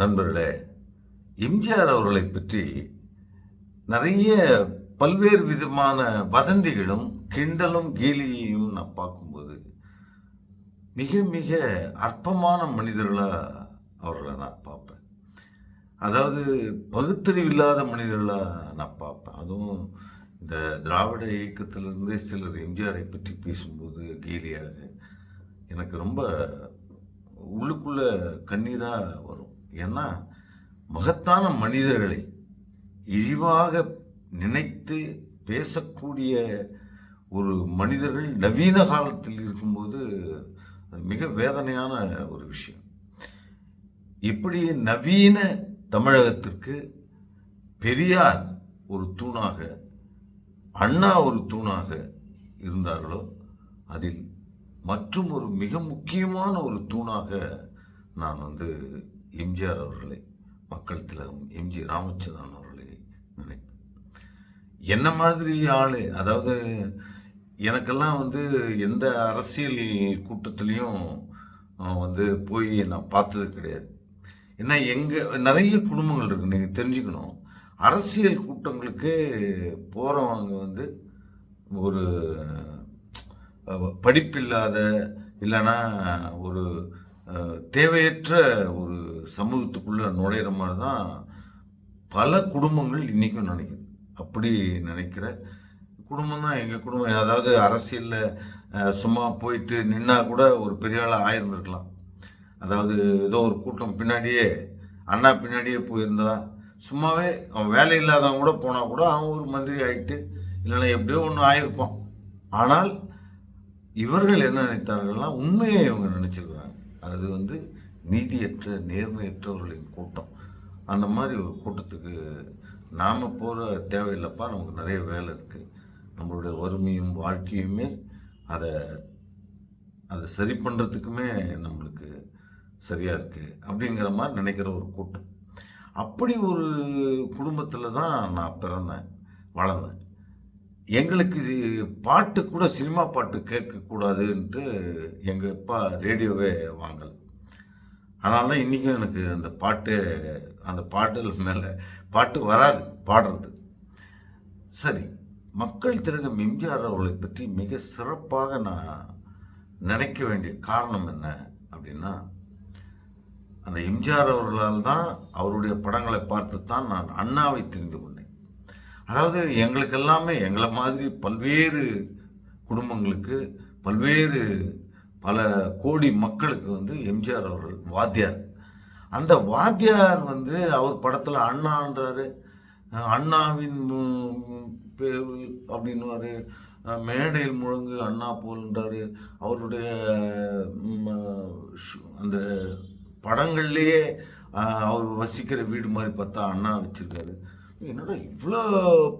நண்பர்களே எம்ஜிஆர் அவர்களை பற்றி நிறைய பல்வேறு விதமான வதந்திகளும் கிண்டலும் கேலியையும் நான் பார்க்கும்போது மிக மிக அற்பமான மனிதர்களாக அவர்களை நான் பார்ப்பேன். அதாவது பகுத்தறிவில்லாத மனிதர்களாக நான் பார்ப்பேன். அதுவும் இந்த திராவிட இயக்கத்திலிருந்தே சிலர் எம்ஜிஆரை பற்றி பேசும்போது கேலியாக எனக்கு ரொம்ப உள்ளுக்குள்ளே கண்ணீராக வரும். ஏன்னா மகத்தான மனிதர்களை இழிவாக நினைத்து பேசக்கூடிய ஒரு மனிதர்கள் நவீன காலத்தில் இருக்கும்போது அது மிக வேதனையான ஒரு விஷயம். இப்படி நவீன தமிழகத்திற்கு பெரியார் ஒரு தூணாக அண்ணா ஒரு தூணாக இருந்தார்களோ அதில் மற்றும் ஒரு மிக முக்கியமான ஒரு தூணாக நான் வந்து எம்ஜிஆர் அவர்களை மக்கள் திலகம் எம்ஜி ராமச்சந்திரன் அவர்களை நினைப்பேன். என்ன மாதிரி ஆள் அதாவது எனக்கெல்லாம் வந்து எந்த அரசியல் கூட்டத்துலேயும் வந்து போய் நான் பார்த்தது கிடையாது. ஏன்னா எங்கள் நிறைய குடும்பங்கள் இருக்குது நீங்கள் தெரிஞ்சுக்கணும். அரசியல் கூட்டங்களுக்கு போகிறவங்க வந்து ஒரு படிப்பில்லாத இல்லைன்னா ஒரு தேவையற்ற ஒரு சமூகத்துக்குள்ளே நுழையிற மாதிரி தான் பல குடும்பங்கள் இன்றைக்கும் நினைக்குது. அப்படி நினைக்கிற குடும்பம் தான் எங்கள் குடும்பம்? அதாவது அரசியலில் சும்மா போயிட்டு நின்னா கூட ஒரு பெரிய ஆளாக ஆயிருந்திருக்கலாம். அதாவது ஏதோ ஒரு கூட்டம் பின்னாடியே அண்ணா பின்னாடியே போயிருந்தா சும்மாவே அவன் வேலை இல்லாதவன் கூட போனால் கூட அவன் ஒரு மந்திரி ஆகிட்டு இல்லைன்னா எப்படியோ ஒன்று ஆயிருப்பான். ஆனால் இவர்கள் என்ன நினைத்தார்கள்னா உண்மையை இவங்க நினச்சிருக்கிறாங்க. அது வந்து நீதியற்ற நேர்மையற்றவர்களின் கூட்டம். அந்த மாதிரி ஒரு கூட்டத்துக்கு நாம் போகிற தேவையில்லைப்பா நமக்கு நிறைய வேலை இருக்குது நம்மளுடைய வறுமையும் வாழ்க்கையுமே அதை அதை சரி பண்ணுறதுக்குமே நம்மளுக்கு சரியாக இருக்குது அப்படிங்கிற மாதிரி நினைக்கிற ஒரு கூட்டம். அப்படி ஒரு குடும்பத்தில் தான் நான் பிறந்தேன் வளர்ந்தேன். எங்களுக்கு பாட்டு கூட சினிமா பாட்டு கேட்கக்கூடாதுன்ட்டு எங்கள் அப்பா ரேடியோவே வாங்கலை. அதனால தான் இன்றைக்கும் எனக்கு அந்த பாட்டு அந்த பாட்டு மேலே பாட்டு வராது பாடுறது. சரி மக்கள் திலகம் எம்ஜிஆர் அவர்களை பற்றி மிக சிறப்பாக நான் நினைக்க வேண்டிய காரணம் என்ன அப்படின்னா அந்த எம்ஜிஆர் அவர்களால் தான் அவருடைய படங்களை பார்த்து தான் நான் அண்ணாவை தெரிந்து கொண்டேன். அதாவது எங்களுக்கு எல்லாமே எங்களை மாதிரி பல்வேறு குடும்பங்களுக்கு பல்வேறு பல கோடி மக்களுக்கு வந்து எம்ஜிஆர் அவர்கள் வாத்தியார். அந்த வாத்தியார் வந்து அவர் படத்தில் அண்ணான்றாரு. அண்ணாவின் அப்படின்னுவார். மேடையில் முழங்கு அண்ணா போல்ன்றாரு. அவருடைய அந்த படங்கள்லேயே அவர் வசிக்கிற வீடு மாதிரி பார்த்தா அண்ணா வச்சிருக்காரு. என்னடா இவ்வளோ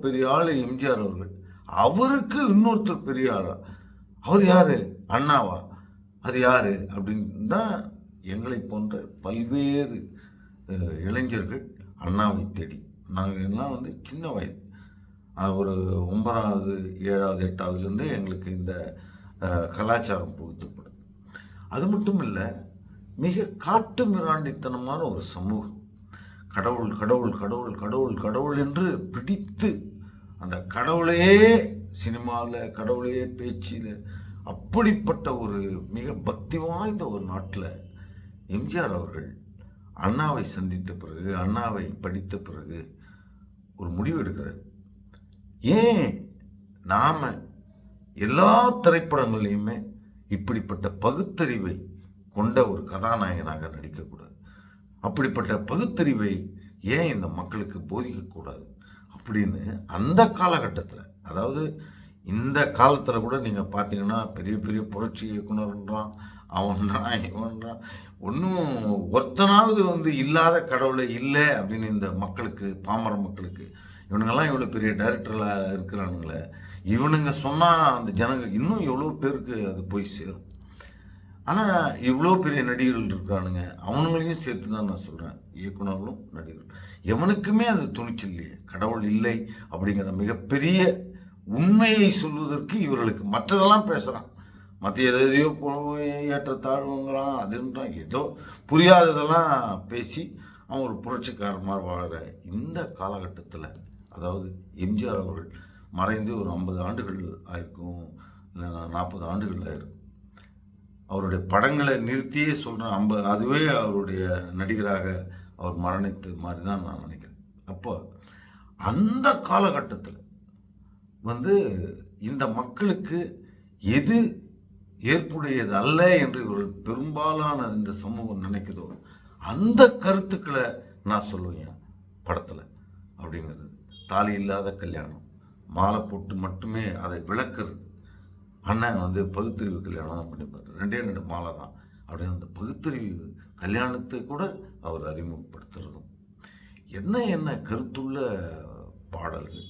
பெரிய ஆள் எம்ஜிஆர் அவர்கள். அவருக்கு இன்னொருத்தர் பெரிய ஆளா? அவர் யாரு? அண்ணாவா? அது யார்? அப்படின்னு தான் எங்களை போன்ற பல்வேறு இளைஞர்கள் அண்ணாவை தேடி. நாங்கள் எல்லாம் வந்து சின்ன வயது. ஒரு ஒன்பதாவது ஏழாவது எட்டாவதுலேருந்தே எங்களுக்கு இந்த கலாச்சாரம் புகுத்தப்படுது. அது மட்டும் இல்லை மிக காட்டு மிராண்டித்தனமான ஒரு சமூகம். கடவுள் கடவுள் கடவுள் கடவுள் கடவுள் என்று பிடித்து அந்த கடவுளையே சினிமாவில் கடவுளையே பேச்சில் அப்படிப்பட்ட ஒரு மிக பக்தி வாய்ந்த ஒரு நாட்டில் எம்ஜிஆர் அவர்கள் அண்ணாவை சந்தித்த பிறகு அண்ணாவை படித்த பிறகு ஒரு முடிவு எடுக்கிறார். ஏன் நாம் எல்லா திரைப்படங்களையுமே இப்படிப்பட்ட பகுத்தறிவை கொண்ட ஒரு கதாநாயகனாக நடிக்கக்கூடாது? அப்படிப்பட்ட பகுத்தறிவை ஏன் இந்த மக்களுக்கு போதிக்கக்கூடாது? அப்படின்னு அந்த காலகட்டத்தில் அதாவது இந்த காலத்தில் கூட நீங்கள் பார்த்தீங்கன்னா பெரிய பெரிய புரட்சி இயக்குனர்ன்றான் அவன்றான் இவன்றான் ஒன்றும் ஒருத்தனாவது வந்து இல்லாத கடவுளை இல்லை அப்படின்னு இந்த மக்களுக்கு பாமர மக்களுக்கு. இவனுங்கெல்லாம் இவ்வளோ பெரிய டைரக்டர்களாக இருக்கிறானுங்களே. இவனுங்க சொன்னால் அந்த ஜனங்க இன்னும் எவ்வளோ பேருக்கு அது போய் சேரும். ஆனால் இவ்வளோ பெரிய நடிகர்கள் இருக்கானுங்க அவனுங்களையும் சேர்த்து தான் நான் சொல்கிறேன் இயக்குனர்களும் நடிகர்கள். எவனுக்குமே அது துணிச்சல் இல்லையே. கடவுள் இல்லை அப்படிங்கிற மிகப்பெரிய உண்மையை சொல்வதற்கு இவர்களுக்கு மற்றதெல்லாம் பேசுகிறான் மற்ற எதையோ போ- ஏற்றத்தாழ்வுங்கிறான் அதுன்றான். ஏதோ புரியாததெல்லாம் பேசி அவன் ஒரு புரட்சிக்காரன் மாதிரி இந்த காலகட்டத்தில் அதாவது எம்ஜிஆர் அவர்கள் மறைந்து ஒரு ஐம்பது ஆண்டுகள் ஆயிருக்கும் இல்லை நாற்பது ஆண்டுகள் ஆயிருக்கும். அவருடைய படங்களை நிறுத்தியே சொல்கிறேன் ஐம்பது அதுவே அவருடைய நடிகராக அவர் மரணித்த மாதிரி தான் நான் நினைக்கிறேன். அப்போ அந்த காலகட்டத்தில் வந்து இந்த மக்களுக்கு எது ஏற்புடையது அல்ல என்று இவர்கள் பெரும்பாலான இந்த சமூகம் நினைக்குதோ அந்த கருத்துக்களை நான் சொல்லுவேன் படத்தில் அப்படிங்கிறது. தாலி இல்லாத கல்யாணம். மாலை போட்டு மட்டுமே அதை விளக்குறது. அண்ணன் வந்து பகுத்தறிவு கல்யாணம் தான் பண்ணிப்பார். ரெண்டே ரெண்டு மாலை தான் அப்படின்னு அந்த பகுத்தறிவு கல்யாணத்தை கூட அவர் அறிமுகப்படுத்துறதும். என்ன என்ன கருத்துள்ள பாடல்கள்?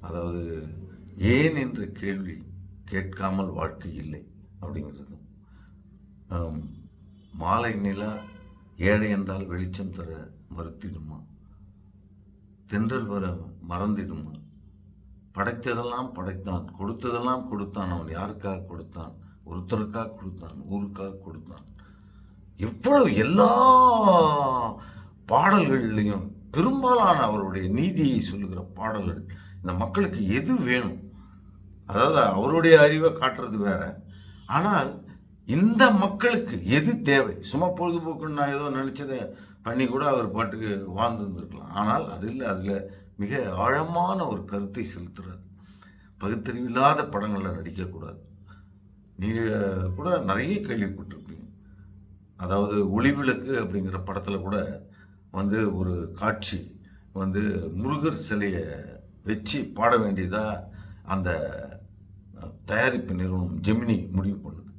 அதாவது ஏன் என்ற கேள்வி கேட்காமல் வாழ்க்கை இல்லை அப்படிங்கிறதும் மாலை நிலா ஏழை என்றால் வெளிச்சம் தர மறுத்திடுமா? தென்றல் வர மறந்திடுமா? படைத்ததெல்லாம் படைத்தான் கொடுத்ததெல்லாம் கொடுத்தான் அவன் யாருக்காக கொடுத்தான்? ஒருத்தருக்காக கொடுத்தான் ஊருக்காக கொடுத்தான். எவ்வளவு எல்லா பாடல்கள்லையும் பெரும்பாலான அவருடைய நீதியை சொல்லுகிற பாடல்கள் இந்த மக்களுக்கு எது வேணும்? அதாவது அவருடைய அறிவை காட்டுறது வேற. ஆனால் இந்த மக்களுக்கு எது தேவை? சும்மா பொழுதுபோக்குன்னு நான் ஏதோ நினச்சதை பண்ணி கூட அவர் பாட்டுக்கு வாழ்ந்துருந்துருக்கலாம் ஆனால் அது இல்லை அதில் மிக ஆழமான ஒரு கருத்தை செலுத்துறார். பகுத்தறிவில்லாத படங்களில் நடிக்கக்கூடாது. நீங்கள் கூட நிறைய கேள்விப்பட்டிருப்பீங்க. அதாவது ஒளிவிளக்கு அப்படிங்கிற படத்தில் கூட வந்து ஒரு காட்சி வந்து முருகர் சிலையை வச்சு பாட வேண்டியதாக அந்த தயாரிப்பு நிறுவனம் ஜெமினி முடிவு பண்ணுது.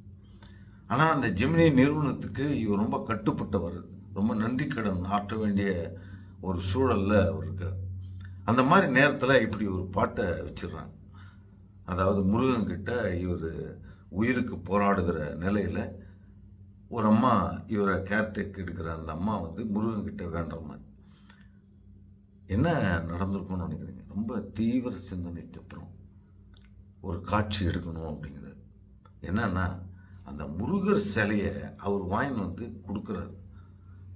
ஆனால் அந்த ஜெமினி நிறுவனத்துக்கு இவர் ரொம்ப கட்டுப்பட்டவர் ரொம்ப நன்றி கடன் ஆற்ற வேண்டிய ஒரு சூழலில் அவர் இருக்கார். அந்த மாதிரி நேரத்தில் இப்படி ஒரு பாட்டை வச்சிடுறாங்க. அதாவது முருகன்கிட்ட இவர் உயிருக்கு போராடுகிற நிலையில் ஒரு அம்மா இவரை கேர்டேக் எடுக்கிற அந்த அம்மா வந்து முருகன் கிட்ட வேண்டுற மாதிரி என்ன நடந்திருக்கும்னு நினைக்கிறீங்க? ரொம்ப தீவிர சிந்தனைக்கு அப்புறம் ஒரு காட்சி எடுக்கணும் அப்படிங்கிறது என்னன்னா அந்த முருகர் சிலையை அவர் வாங்கின்னு வந்து கொடுக்குறாரு.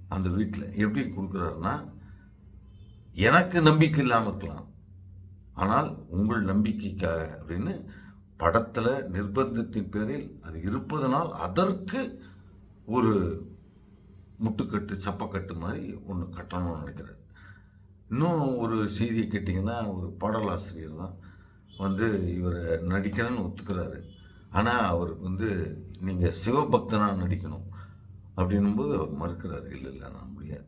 அந்த வீட்டில் எப்படி கொடுக்குறாருன்னா எனக்கு நம்பிக்கை இல்லாமல் இருக்கலாம். ஆனால் உங்கள் நம்பிக்கைக்காக அப்படின்னு படத்தில் நிர்பந்தத்தின் பேரில் அது இருப்பதனால் அதற்கு ஒரு முட்டுக்கட்டு சப்பக்கட்டு மாதிரி ஒன்று கட்டணும்னு நினைக்கிறாரு இன்னும் ஒரு செய்தியை கேட்டிங்கன்னா ஒரு பாடலாசிரியர் தான் வந்து இவர் நடிக்கிறேன்னு ஒத்துக்கிறாரு. ஆனால் அவருக்கு வந்து நீங்கள் சிவபக்தனாக நடிக்கணும் அப்படின்னும்போது அவர் மறுக்கிறாரு இல்லை இல்லை நான் முடியாது.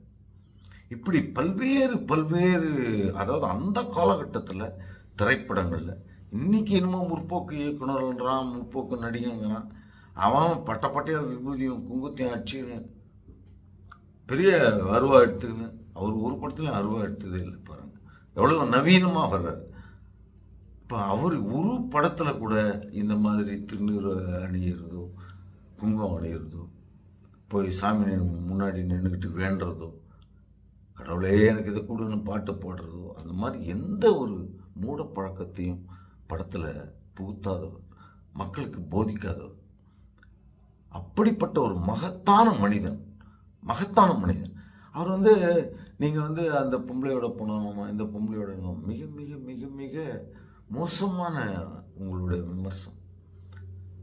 இப்படி பல்வேறு பல்வேறு அதாவது அந்த காலகட்டத்தில் திரைப்படங்களில் இன்றைக்கி என்னமோ முற்போக்கு இயக்குனர்ன்றான் முற்போக்கு நடிகங்கிறான் அவன் பட்ட விபூதியும் குங்குத்தையும் அடிச்சுன்னு பெரிய அருவா எடுத்துக்கின்னு அவர் ஒரு படத்துலையும் அருவா எடுத்ததே இல்லை பாருங்க. எவ்வளோ நவீனமாக வர்றாரு. இப்போ அவர் ஒரு படத்தில் கூட இந்த மாதிரி திருநீர் அணியிறதோ குங்குமம் அணியிறதோ போய் சாமி முன்னாடி நின்றுக்கிட்டு வேண்டுறதோ கடவுளே எனக்கு இதை கொடுன்னு பாட்டு பாடுறதோ அந்த மாதிரி எந்த ஒரு மூட பழக்கத்தையும் படத்தில் புகுத்தாதவர். மக்களுக்கு போதிக்காதவர். அப்படிப்பட்ட ஒரு மகத்தான மனிதன். மகத்தான மனிதன். அவர் வந்து நீங்கள் வந்து அந்த பொம்பளையோட போனோமா இந்த பொம்பளையோட மிக மிக மிக மிக மோசமான உங்களுடைய விமர்சனம்.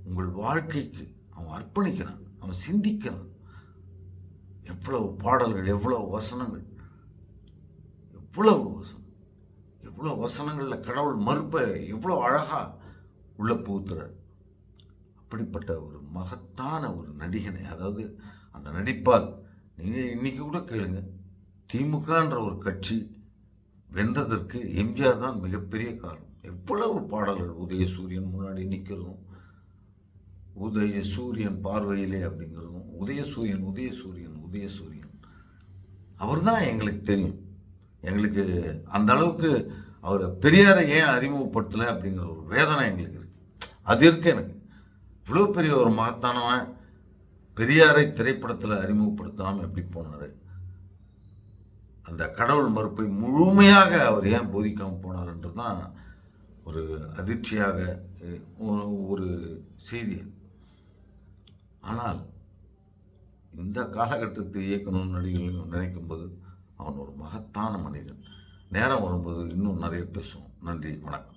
உங்கள் வாழ்க்கைக்கு அவன் அர்ப்பணிக்கிறான் அவன் சிந்திக்கிறான். எவ்வளவு பாடல்கள் எவ்வளவு வசனங்கள். எவ்வளவு வசனம். எவ்வளோ வசனங்களில் கடவுள் மறுப்பை எவ்வளோ அழகாக உள்ள புகுத்துறார். அப்படிப்பட்ட ஒரு மகத்தான ஒரு நடிகனை அதாவது அந்த நடிப்பால் நீங்கள் இன்றைக்கி கூட கேளுங்க திமுகன்ற ஒரு கட்சி வென்றதற்கு எம்ஜிஆர் தான் மிகப்பெரிய காரணம். எவ்வளவு பாடல்கள் உதயசூரியன் முன்னாடி நிற்கிறதும் உதய சூரியன் பார்வையிலே அப்படிங்கிறதும் உதயசூரியன் உதயசூரியன் உதயசூரியன். அவர் தான் எங்களுக்கு தெரியும். எங்களுக்கு அந்த அளவுக்கு அவரை பெரியாரை ஏன் அறிமுகப்படுத்தலை அப்படிங்கிற ஒரு வேதனை எங்களுக்கு இருக்குது அது இருக்கு எனக்கு. இவ்வளோ பெரிய ஒரு மகத்தானவன் பெரியாரை திரைப்படத்தில் அறிமுகப்படுத்தாமல் எப்படி போனார்? அந்த கடவுள் மறுப்பை முழுமையாக அவர் ஏன் போதிக்காமல் போனார்ன்றது தான் ஒரு அதிர்ச்சியாக ஒரு செய்தி. ஆனால் இந்த காலகட்டத்தை இயக்கணும் நடிகர்கள் நினைக்கும்போது ஒரு மகத்தான மனிதன். நேரம் வரும்போது இன்னும் நிறைய பேசுவோம். நன்றி வணக்கம்.